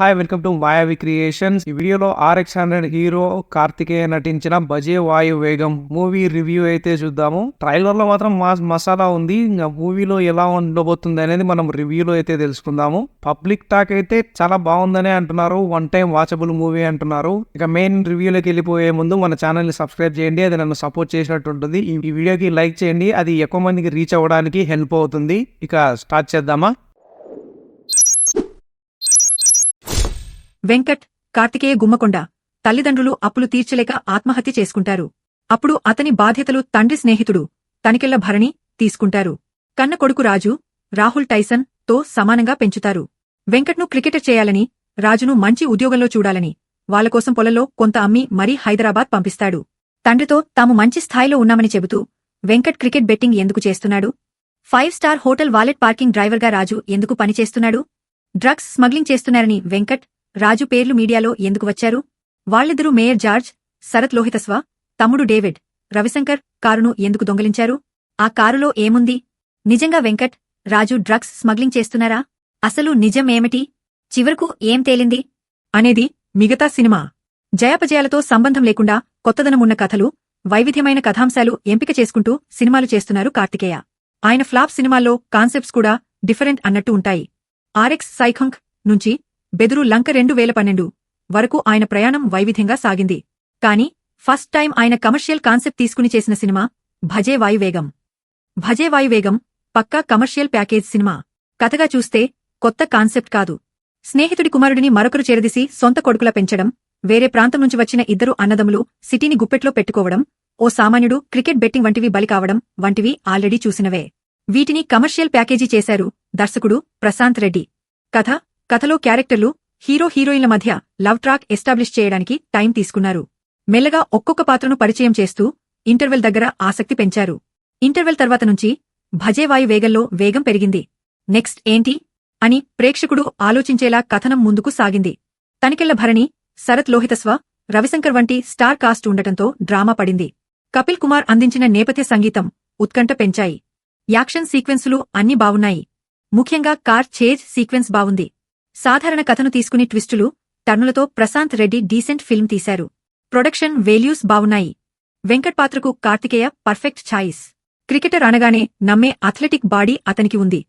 Hi welcome to Mayavi creations ఈ వీడియోలో RX hundred hero Karthikeya నటించిన బజే వాయు వేగం మూవీ రివ్యూ అయితే చూద్దాము. ట్రైలర్లో మాత్రం మాస్ మసాలా ఉంది. ఇంకా మూవీలో ఎలా ఉండబోతుంది అనేది మనం రివ్యూలో అయితే తెలుసుకుందాము. పబ్లిక్ టాక్ అయితే చాలా బాగుందనే అంటున్నారు. వన్ టైం వాచబుల్ మూవీ అంటున్నారు. ఇక మెయిన్ రివ్యూలోకి వెళ్ళిపోయే ముందు మన ఛానల్ని సబ్స్క్రైబ్ చేయండి. అది నన్ను సపోర్ట్ చేసినట్టు ఉంటుంది ఈ వీడియోకి లైక్ చేయండి. అది ఎక్కువ మందికి రీచ్ అవ్వడానికి హెల్ప్ అవుతుంది. ఇక స్టార్ట్ చేద్దామా? వెంకట్ కార్తికేయ గుమ్మకొండ తల్లిదండ్రులు అప్పులు తీర్చలేక ఆత్మహత్య చేసుకుంటారు. అప్పుడు అతని బాధ్యతలు తండ్రి స్నేహితుడు తనికెళ్ళ భరణి తీసుకుంటారు. కన్న కొడుకు రాజు రాహుల్ టైసన్తో సమానంగా పెంచుతారు. వెంకట్ను క్రికెటర్ చేయాలని రాజును మంచి ఉద్యోగంలో చూడాలని వాళ్ళకోసం పొలంలో కొంత అమ్మి మరీ హైదరాబాద్ పంపిస్తాడు. తండ్రితో తాము మంచి స్థాయిలో ఉన్నామని చెబుతూ వెంకట్ క్రికెట్ బెట్టింగ్ ఎందుకు చేస్తున్నాడు? Five star hotel valet parking డ్రైవర్గా రాజు ఎందుకు పనిచేస్తున్నాడు? డ్రగ్స్ స్మగ్లింగ్ చేస్తున్నారని వెంకట్ రాజు పేర్లు మీడియాలో ఎందుకు వచ్చారు? వాళ్ళిద్దరూ మేయర్ జార్జ్ శరత్ లోహితస్వ తమ్ముడు డేవిడ్ రవిశంకర్ కారును ఎందుకు దొంగిలించారు? ఆ కారులో ఏముంది? నిజంగా వెంకట్ రాజు డ్రగ్స్ స్మగ్లింగ్ చేస్తున్నారా? అసలు నిజం ఏమిటి? చివరకు ఏం తేలింది? అనేది మిగతా సినిమా. జయాపజయాలతో సంబంధం లేకుండా కొత్తదనమున్న కథలు వైవిధ్యమైన కథాంశాలు ఎంపిక చేసుకుంటూ సినిమాలు చేస్తున్నారు కార్తికేయ. ఆయన ఫ్లాప్ సినిమాల్లో కాన్సెప్ట్స్ కూడా డిఫరెంట్ అన్నట్టు ఉంటాయి. ఆర్ఎక్స్ సైఖంక్ నుంచి బెదురు లంక రెండు వేల పన్నెండు వరకు ఆయన ప్రయాణం వైవిధ్యంగా సాగింది. కాని ఫస్ట్ టైం ఆయన కమర్షియల్ కాన్సెప్ట్ తీసుకుని చేసిన సినిమా భజే వాయువేగం భజే వాయువేగం పక్కా కమర్షియల్ ప్యాకేజ్ సినిమా. కథగా చూస్తే కొత్త కాన్సెప్ట్ కాదు. స్నేహితుడి కుమారుడిని మరొకరు చేరదీసి సొంత కొడుకులా పెంచడం వేరే ప్రాంతం నుంచి వచ్చిన ఇద్దరు అన్నదములు సిటీని గుప్పెట్లో పెట్టుకోవడం ఓ సామాన్యుడు క్రికెట్ బెట్టింగ్ వంటివి బలి కావడం వంటివి ఆల్రెడీ చూసినవే. వీటిని కమర్షియల్ ప్యాకేజీ చేశారు దర్శకుడు ప్రశాంత్ రెడ్డి. కథ కథలో క్యారెక్టర్లు హీరో హీరోయిన్ల మధ్య లవ్ ట్రాక్ ఎస్టాబ్లిష్ చేయడానికి టైం తీసుకున్నారు. మెల్లగా ఒక్కొక్క పాత్రను పరిచయం చేస్తూ ఇంటర్వెల్ దగ్గర ఆసక్తి పెంచారు. ఇంటర్వెల్ తర్వాత నుంచి భజేవాయు వేగంలో వేగం పెరిగింది. నెక్స్ట్ ఏంటి? అని ప్రేక్షకుడు ఆలోచించేలా కథనం ముందుకు సాగింది. తనికెళ్ళ భరణి శరత్ లోహితస్వ రవిశంకర్ వంటి స్టార్ కాస్ట్ ఉండటంతో డ్రామా పడింది. కపిల్ కుమార్ అందించిన నేపథ్య సంగీతం ఉత్కంఠ పెంచాయి. యాక్షన్ సీక్వెన్సులు అన్ని బావున్నాయి. ముఖ్యంగా కార్ చేజ్ సీక్వెన్స్ బావుంది. సాధారణ కథను తీసుకుని ట్విస్టులు టర్నులతో ప్రశాంత్ రెడ్డి డీసెంట్ ఫిల్మ్ తీశారు. ప్రొడక్షన్ వేల్యూస్ బావున్నాయి. వెంకట్ పాత్రకు కార్తికేయ పర్ఫెక్ట్ ఛాయిస్. క్రికెటర్ అనగానే నమ్మే అథ్లెటిక్ బాడీ అతనికి ఉంది.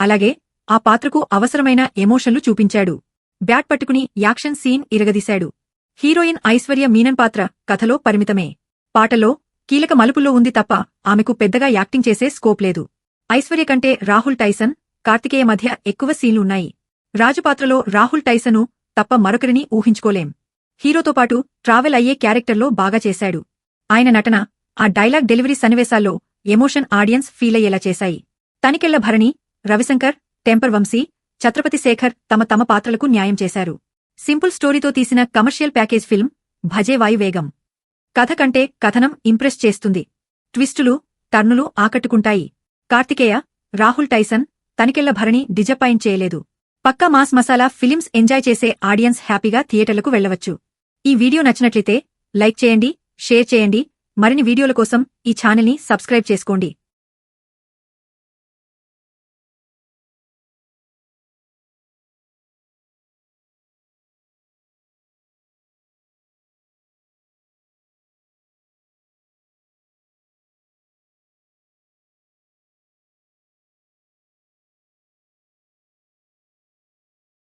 అలాగే ఆ పాత్రకు అవసరమైన ఎమోషన్లు చూపించాడు. బ్యాట్ పట్టుకుని యాక్షన్ సీన్ ఇరగదీశాడు. హీరోయిన్ ఐశ్వర్య మీనన్ పాత్ర కథలో పరిమితమే. పాటలో కీలక మలుపుల్లో ఉంది తప్ప ఆమెకు పెద్దగా యాక్టింగ్ చేసే స్కోప్ లేదు. ఐశ్వర్య కంటే రాహుల్ టైసన్ కార్తికేయ మధ్య ఎక్కువ సీన్లున్నాయి. రాజుపాత్రలో రాహుల్ టైసను తప్ప మరొకరిని ఊహించుకోలేం. హీరోతో పాటు ట్రావెల్ అయ్యే క్యారెక్టర్లో బాగా చేశాడు. ఆయన నటన ఆ డైలాగ్ డెలివరీ సన్నివేశాల్లో ఎమోషన్ ఆడియన్స్ ఫీలయ్యేలా చేశాయి. తనికెళ్ళ భరణి రవిశంకర్ టెంపర్ వంశీ ఛత్రపతి శేఖర్ తమ తమ పాత్రలకు న్యాయం చేశారు. సింపుల్ స్టోరీతో తీసిన కమర్షియల్ ప్యాకేజ్ ఫిల్మ్ భజే వాయువేగం కథ కంటే కథనం ఇంప్రెస్ చేస్తుంది. ట్విస్టులు టర్నులు ఆకట్టుకుంటాయి. కార్తికేయ రాహుల్ టైసన్ తనికెళ్ళ భరణి డిజపాయింట్ చేయలేదు. పక్కా మాస్ మసాలా ఫిలిమ్స్ ఎంజాయ్ చేసే ఆడియన్స్ హ్యాపీగా థియేటర్లకు వెళ్ళవచ్చు ఈ వీడియో నచ్చినట్లయితే లైక్ చేయండి షేర్ చేయండి. మరిన్ని వీడియోల కోసం ఈ ఛానల్ని సబ్స్క్రైబ్ చేసుకోండి.